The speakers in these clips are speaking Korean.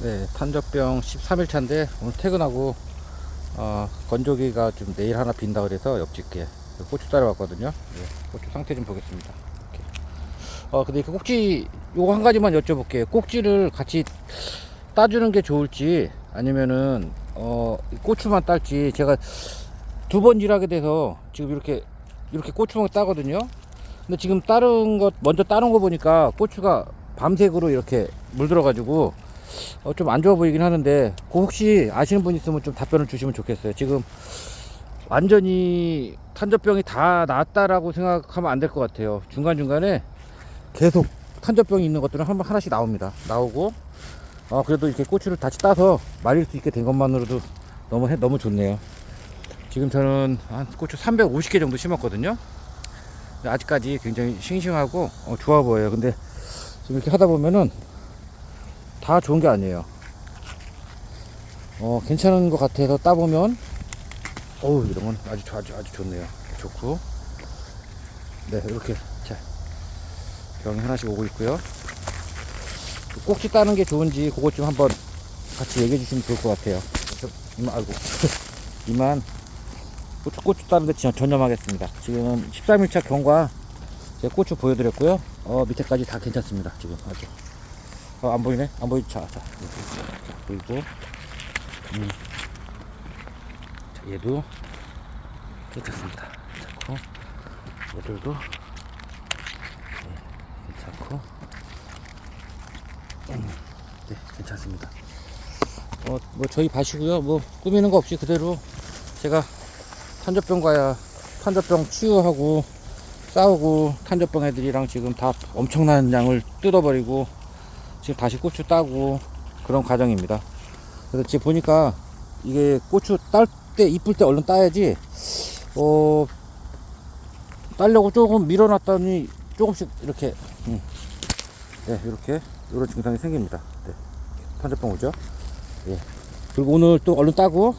네, 탄저병 13일차인데 오늘 퇴근하고 어, 건조기가 좀 내일 하나 빈다 그래서 옆집게 고추 따라왔거든요. 네, 고추 상태 좀 보겠습니다. 이렇게. 어, 근데 그 꼭지 요거 한 가지만 여쭤볼게요. 꼭지를 같이 따주는 게 좋을지 아니면은 어, 이 고추만 딸지 제가 두 번 일하게 돼서 지금 이렇게 이렇게 고추만 따거든요. 근데 지금 따른 것 먼저 따른 거 보니까 고추가 밤색으로 이렇게 물들어가지고 어, 좀 안 좋아 보이긴 하는데 그 혹시 아시는 분 있으면 좀 답변을 주시면 좋겠어요. 지금 완전히 탄저병이 다 나았다라고 생각하면 안 될 것 같아요. 중간 중간에 계속 탄저병이 있는 것들은 한번 하나씩 나옵니다. 나오고 어, 그래도 이렇게 고추를 다시 따서 말릴 수 있게 된 것만으로도 너무 해, 너무 좋네요. 지금 저는 한 고추 350개 정도 심었거든요. 아직까지 굉장히 싱싱하고 어, 좋아 보여요. 근데 지금 이렇게 하다 보면은 다 좋은 게 아니에요. 어, 괜찮은 것 같아서 따보면, 어우, 이런 건 아주, 좋- 아주, 아주 좋네요. 좋고. 네, 이렇게, 자, 병이 하나씩 오고 있고요. 그 꼭지 따는 게 좋은지, 그것 좀 한번 같이 얘기해 주시면 좋을 것 같아요. 저, 이만, 아이고. 이만, 고추, 고추 따는데 전- 전념하겠습니다. 지금 13일차 경과, 제가 고추 보여드렸고요. 어, 밑에까지 다 괜찮습니다. 지금 아주. 어, 안 보이네? 안 보이지? 자, 자, 보이고. 음. 자, 얘도 괜찮습니다. 괜찮고. 얘들도 네, 괜찮고. 음, 네, 괜찮습니다. 어, 뭐 저희 봐시고요. 뭐 꾸미는 거 없이 그대로 제가 탄저병과야 탄저병 치유하고 싸우고 탄저병 애들이랑 지금 다 엄청난 양을 뜯어버리고 지금 다시 고추 따고 그런 과정입니다. 그래서 지금 보니까 이게 고추 딸 때 이쁠 때 얼른 따야지 어 따려고 조금 밀어놨더니 조금씩 이렇게 음. 네 이렇게 이런 증상이 생깁니다. 네. 탄저병 오죠? 예. 그리고 오늘 또 얼른 따고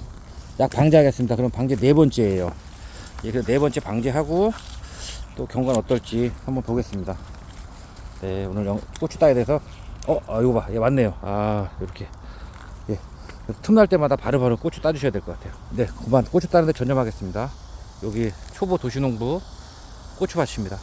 약 방제하겠습니다. 그럼 방제 네 번째예요. 예, 그네 번째 방제하고 또 경과는 어떨지 한번 보겠습니다. 네, 오늘 영- 고추 따야 돼서 어, 아, 이거 봐. 예, 맞네요. 아, 이렇게. 예. 틈날 때마다 바로바로 고추 따주셔야 될 것 같아요. 네, 그만 고추 따는데 전념하겠습니다. 여기 초보 도시농부 고추밭입니다.